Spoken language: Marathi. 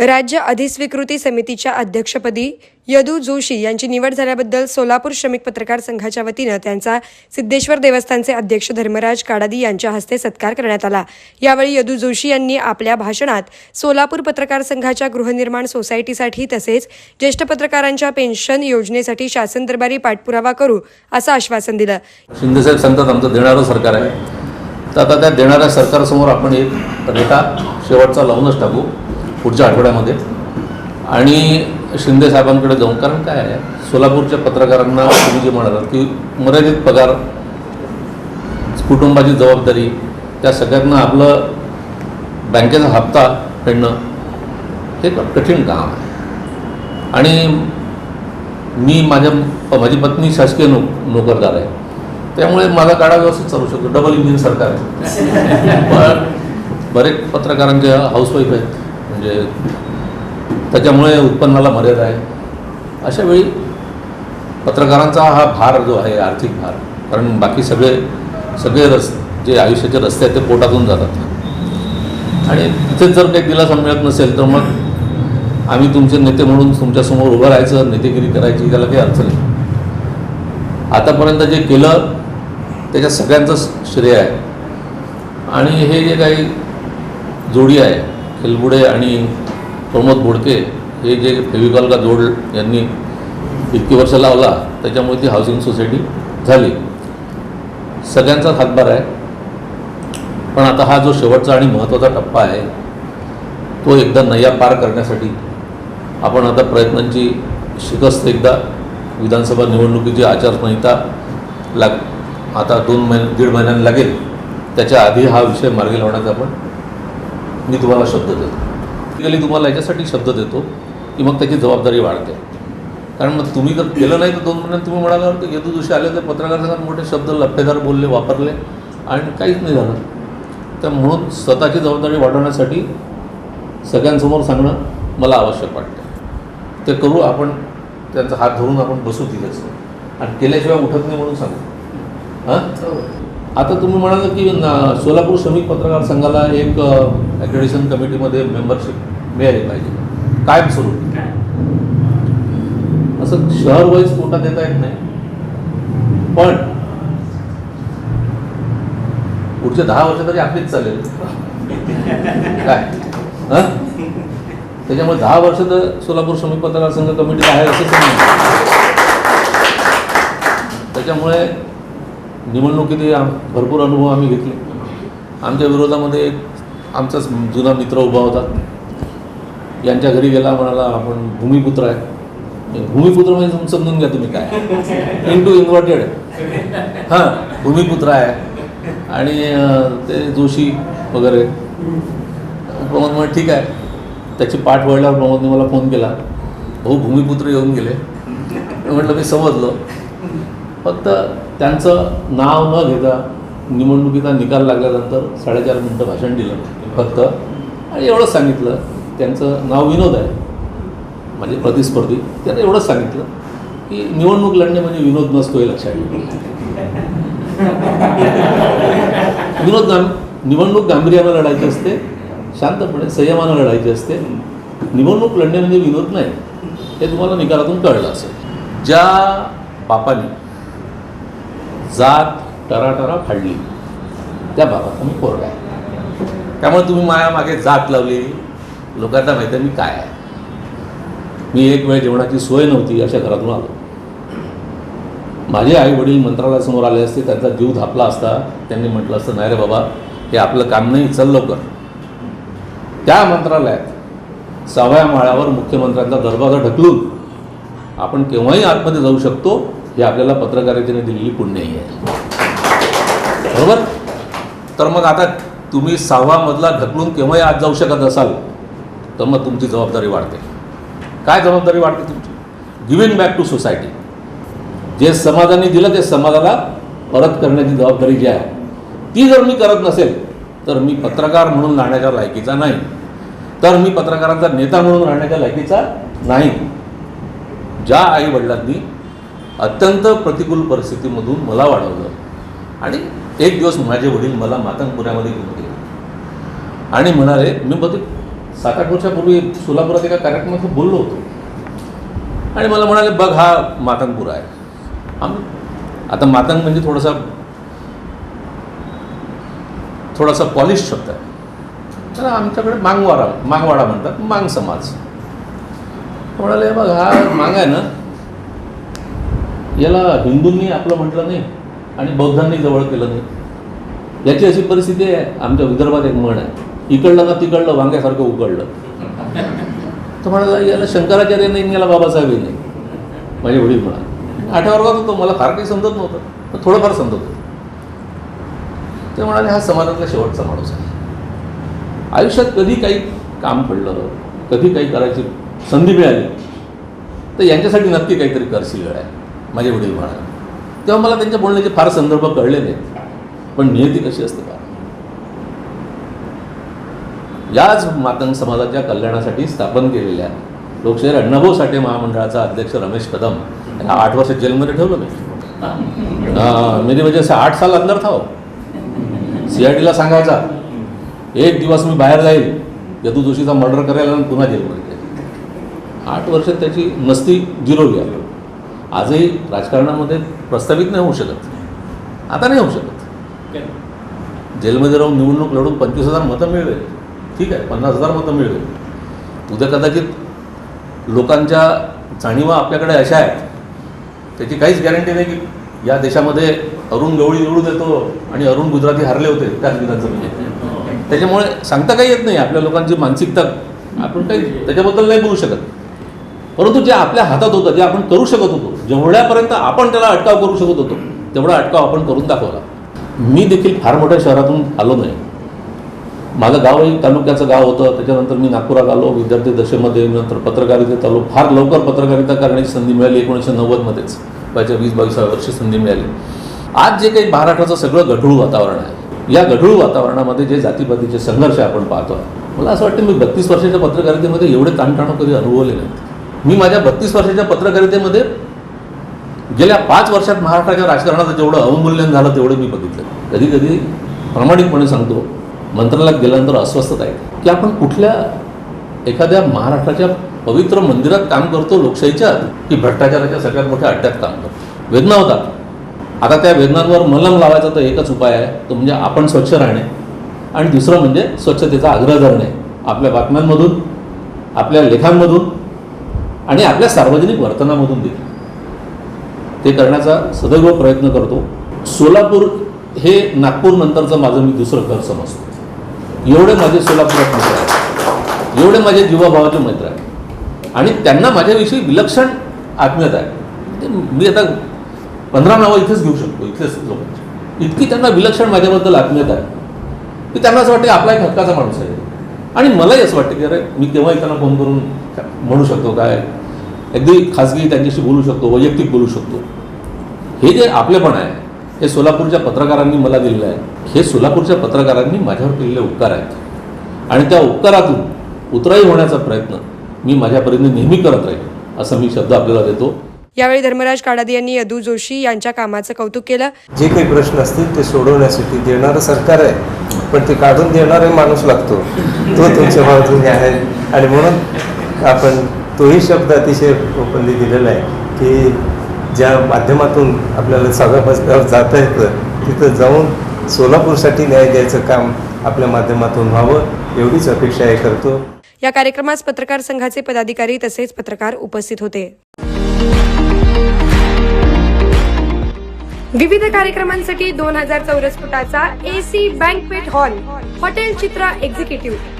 राज्य अधिस्वीकृती समितीच्या अध्यक्षपदी यदू जोशी यांची निवड झाल्याबद्दल सोलापूर श्रमिक पत्रकार संघाच्या वतीनं त्यांचा सिद्धेश्वर देवस्थानचे अध्यक्ष धर्मराज काडादी यांच्या हस्ते सत्कार करण्यात आला. यावेळी यदू जोशी यांनी आपल्या भाषणात सोलापूर पत्रकार संघाच्या गृहनिर्माण सोसायटीसाठी तसेच ज्येष्ठ पत्रकारांच्या पेन्शन योजनेसाठी शासन दरबारी पाठपुरावा करू असं आश्वासन दिलं. शिंदेसाहेब सांगतात आमचं देणारं सरकार आहे. तर आता त्या देणाऱ्या सरकारसमोर आपण एक रेटा शेवटचा लावूनच टाकू. पुढच्या आठवड्यामध्ये. आणि शिंदे साहेबांकडे जाऊन कारण काय आहे सोलापूरच्या पत्रकारांना तुम्ही जे म्हणालात की मर्यादित पगार कुटुंबाची जबाबदारी त्या सगळ्यांना आपलं बँकेचा हप्ता फेडणं हे कठीण काम आहे. आणि मी माझ्या माझी पत्नी शासकीय नो नोकरदार आहे. त्यामुळे माझा काळा व्यवस्थित चालू शकतो. डबल इंजिन सरकार आहे. पण बरेच पत्रकारांचे हाऊसवाईफ आहेत. म्हणजे त्याच्यामुळे उत्पन्नाला मर्यादा आहे. अशा वेळी पत्रकारांचा हा भार जो आहे आर्थिक भार कारण बाकी सगळे सगळे रस जे आयुष्याचे रस्ते आहेत ते पोटातून जातात. आणि तिथेच जर काही दिलासा मिळत नसेल तर मग आम्ही तुमचे नेते म्हणून तुमच्यासमोर उभं राहायचं नेतेगिरी करायची त्याला काही अर्थ नाही. आतापर्यंत जे केलं त्याच्या सगळ्यांचंच श्रेय आहे. आणि हे जे काही जोडी आहे खेलबुडे आणि प्रमोद बोडके हे जे फेविकॉल का जोड यांनी इतकी वर्ष लावला त्याच्यामुळे ती हाऊसिंग सोसायटी झाली. सगळ्यांचाच हातभार आहे. पण आता हा जो शेवटचा आणि महत्त्वाचा टप्पा आहे तो एकदा नय्या पार करण्यासाठी आपण आता प्रयत्नांची शिकस्त एकदा विधानसभा निवडणुकीची आचारसंहिता लाग आता दोन महिने दीड महिन्यांनी लागेल. त्याच्या आधी हा विषय मार्गी लावण्याचा आपण मी तुम्हाला शब्द देतो. बेसिकली तुम्हाला याच्यासाठी शब्द देतो की मग त्याची जबाबदारी वाढते. कारण मग तुम्ही जर केलं नाही तर दोन महिन्यात तुम्ही म्हणाला की येतो दिवशी आले तर पत्रकार संघात मोठे शब्द लफेदार बोलले वापरले आणि काहीच नाही झालं. तर म्हणून स्वतःची जबाबदारी वाढवण्यासाठी सगळ्यांसमोर सांगणं मला आवश्यक वाटतं. ते करू आपण त्यांचा हात धरून आपण बसू तिथेच. आणि केल्याशिवाय उठत नाही म्हणून सांगू. हां. हो. आता तुम्ही म्हणाल की ना- सोलापूर श्रमिक पत्रकार संघाला एक ॲक्रेडिशन कमिटीमध्ये मेंबरशिप मिळाली पाहिजे. कायम सुरू असं शहर वाईज कोटा देता येत नाही. पण पुढचे दहा वर्ष तरी आपलीच चालेल. काय? हां? त्याच्यामुळे दहा वर्ष तर सोलापूर श्रमिक पत्रकार संघ कमिटी आहे असं नाही त्याच्यामुळे निवडणुकीत आम- भरपूर अनुभव आम्ही घेतले. आमच्या विरोधामध्ये एक आमचाच जुना मित्र उभा होता. यांच्या घरी गेला म्हणाला आपण भूमिपुत्र आहे. भूमिपुत्र म्हणजे समजून घ्या तुम्ही काय टू इन्व्हर्टेड हां भूमिपुत्र आहे. आणि ते जोशी वगैरे. प्रमोद म्हणजे ठीक आहे. त्याची पाठ वळल्यावर प्रमोदने मला फोन केला. भाऊ भूमिपुत्र येऊन गेले. म्हटलं मी समजलं. फक्त त्यांचं नाव न घेता निवडणुकीचा निकाल लागल्यानंतर साडेचार मिनटं भाषण दिलं. फक्त. आणि एवढंच सांगितलं. त्यांचं नाव विनोद आहे. म्हणजे प्रतिस्पर्धी. त्यांना एवढंच सांगितलं की निवडणूक लढणे म्हणजे विनोद नसतो हे लक्षात विनोद गाम निवडणूक गांभीर्यानं लढायची असते शांतपणे संयमानं लढायची असते. निवडणूक लढणे म्हणजे विनोद नाही. हे तुम्हाला निकालातून कळलं असेल. ज्या बापाने जात टराटरा फाडली. त्या बाबाचा मी कोरडा आहे. त्यामुळे तुम्ही माया मागे जात लावली. लोकांना माहिती आहे मी काय आहे. मी एक वेळ जेवणाची सोय नव्हती अशा घरातून आलो. माझे आई वडील मंत्रालयासमोर आले असते त्यांचा जीव धापला असता. त्यांनी म्हटलं असतं नाही रे बाबा हे आपलं काम नाही चल लवकर. त्या मंत्रालयात सहाव्या माळ्यावर मुख्यमंत्र्यांचा दरवाजा ढकलून आपण केव्हाही आतमध्ये जाऊ शकतो हे आपल्याला पत्रकारितेने दिलेली पुण्यही आहे. बरोबर? तर मग आता तुम्ही सहावा मजला ढकलून केव्हाही आत जाऊ शकत असाल तर मग तुमची जबाबदारी वाढते. काय जबाबदारी वाढते तुमची? गिव्हिंग बॅक टू सोसायटी जे समाजाने दिलं ते समाजाला परत करण्याची जबाबदारी जी आहे ती जर मी करत नसेल तर मी पत्रकार म्हणून राहण्याच्या लायकीचा नाही. तर मी पत्रकारांचा नेता म्हणून राहण्याच्या लायकीचा नाही. ज्या आई वडिलांनी अत्यंत प्रतिकूल परिस्थितीमधून मला वाढवलं. आणि एक दिवस माझे वडील मला मातंगपुऱ्यामध्ये घेऊन गेले. आणि म्हणाले मी बघ सात आठ वर्षापूर्वी सोलापुरात एका कार्यक्रमात बोललो होतो. आणि मला म्हणाले बघ हा मातंगपुरा आहे. आम आता मातंग म्हणजे थोडासा थोडासा पॉलिश शब्द आहे. तर आमच्याकडे मांगवाडा मांगवाडा म्हणतात मांग समाज. म्हणाले बघ हा मांग आहे ना याला हिंदूंनी आपलं म्हटलं नाही आणि बौद्धांनी जवळ केलं नाही. याची अशी परिस्थिती आहे आमच्या विदर्भात एक म्हण आहे. इकडलं ना तिकडलं वांग्यासारखं उकडलं तर म्हणाला याला शंकराचार्य नाही याला बाबासाहेबही नाही. माझे वडील म्हणा आठव्या वर्गात होतो मला फार काही समजत नव्हतं पण थोडंफार समजत होतं. ते म्हणाले हा समाजातला शेवटचा माणूस आहे. आयुष्यात कधी काही काम पडलं कधी काही करायची संधी मिळाली तर यांच्यासाठी नक्की काहीतरी करशील आहे माझे वडील म्हणाले. तेव्हा मला त्यांच्या बोलण्याचे फार संदर्भ कळले नाहीत. पण नियती कशी असते का याच मातंग समाजाच्या कल्याणासाठी स्थापन केलेल्या लोकशाहीर अण्णाभाऊ साठे महामंडळाचा अध्यक्ष रमेश कदम यांना आठ वर्ष जेलमध्ये ठेवलं मी. मेरी वजह से आठ साल अंदर था हो. सी आय टीला सांगायचा एक दिवस मी बाहेर जाईल यदू जोशीचा मर्डर करायला आणि पुन्हा जेलमध्ये. आठ वर्ष त्याची मस्ती जिरवली आहे आजही राजकारणामध्ये प्रस्तावित नाही होऊ शकत. आता नाही होऊ शकत. जेलमध्ये राहून निवडणूक लढून पंचवीस हजार मतं मिळवे ठीक आहे पन्नास हजार मतं मिळवे उद्या कदाचित लोकांच्या जाणीवा आपल्याकडे अशा आहेत. त्याची काहीच गॅरंटी नाही की या देशामध्ये अरुण गवळी निवडून येतो आणि अरुण गुजराती हारले होते त्याच विधानसभेचे त्याच्यामुळे सांगता काही येत नाही आपल्या लोकांची मानसिकता. आपण काही त्याच्याबद्दल नाही बोलू शकत. परंतु जे आपल्या हातात होतं जे आपण करू शकत होतो जेवढ्यापर्यंत आपण त्याला अटकाव करू शकत होतो तेवढा अटकाव आपण करून दाखवला. मी देखील फार मोठ्या शहरातून आलो नाही. माझं गावही तालुक्याचं गाव होतं त्याच्यानंतर मी नागपुरात आलो विद्यार्थी दशेमध्ये नंतर पत्रकारितेत आलो. फार लवकर पत्रकारिता करण्याची संधी मिळाली एकोणीसशे नव्वदमध्येच. वयाच्या वीस बावीसाव्या वर्षी संधी मिळाली. आज जे काही महाराष्ट्राचं सगळं गढूळ वातावरण आहे या गढूळ वातावरणामध्ये जे जातीपातीचे संघर्ष आपण पाहतो मला असं वाटतं मी बत्तीस वर्षाच्या पत्रकारितेमध्ये एवढे ताणतणाव कधी अनुभवले नाहीत. मी माझ्या बत्तीस वर्षाच्या पत्रकारितेमध्ये गेल्या पाच वर्षात महाराष्ट्राच्या राजकारणाचं जेवढं अवमूल्यन झालं तेवढं मी बघितलं. कधी कधी प्रामाणिकपणे सांगतो मंत्रालयात गेल्यानंतर अस्वस्थता आहे. की आपण कुठल्या एखाद्या महाराष्ट्राच्या पवित्र मंदिरात काम करतो लोकशाहीच्या की भ्रष्टाचाराच्या सगळ्यात मोठ्या अड्ड्यात काम करतो. वेदना होतात. आता त्या वेदनांवर मलम लावायचा तर एकच उपाय आहे तो म्हणजे आपण स्वच्छ राहणे. आणि दुसरं म्हणजे स्वच्छतेचा आग्रह धरणे. आपल्या बातम्यांमधून आपल्या लेखांमधून आणि आपल्या सार्वजनिक वर्तनामधून देखील ते करण्याचा सदैव प्रयत्न करतो. सोलापूर हे नागपूरनंतरचं माझं मी दुसरं घर समजतो. एवढे माझे सोलापुरात मित्र आहेत. एवढे माझे जीवाभावाचे मित्र आहेत. आणि त्यांना माझ्याविषयी विलक्षण आत्मीयता आहे. ते मी आता पंधरा नावं इथेच घेऊ शकतो इथलेच लोकांची इतकी त्यांना विलक्षण माझ्याबद्दल आत्मीयता आहे. की त्यांना असं वाटतं की आपला एक हक्काचा माणूस आहे. आणि मलाही असं वाटतं की अरे मी तेव्हा त्यांना फोन करून म्हणू शकतो काय? अगदी खाजगी त्यांच्याशी बोलू शकतो वैयक्तिक बोलू शकतो. हे जे आपलेपण आहे हे सोलापूरच्या पत्रकारांनी मला दिलेलं आहे. हे सोलापूरच्या पत्रकारांनी माझ्यावर केलेले उपकार आहेत. आणि त्या उपकारातून उतराई होण्याचा प्रयत्न मी माझ्या परीने नेहमी करत राहील असं मी शब्द आपल्याला देतो. यावेळी धर्मराज काडादी यांनी यदू जोशी यांच्या कामाचं कौतुक केलं. जे काही प्रश्न असतील ते सोडवण्यासाठी देणारं सरकार आहे पण ते काढून देणारे माणूस लागतो. तो तुमच्या बाजूने आहे. आणि म्हणून आपण तोही शब्द अतिशय ओपनली दिलेला आहे की ज्या माध्यमातून आपल्याला सगळं बसल्यावर जाता येतं तिथं जाऊन सोलापूरसाठी न्याय द्यायचं काम आपल्या माध्यमातून व्हावं एवढीच अपेक्षा आहे करतो. या कार्यक्रमास पत्रकार संघाचे पदाधिकारी तसेच पत्रकार उपस्थित होते. विविध कार्यक्रमांसाठी दोन हजार चौरस फुटाचा AC banquet hall hotel Chitra executive.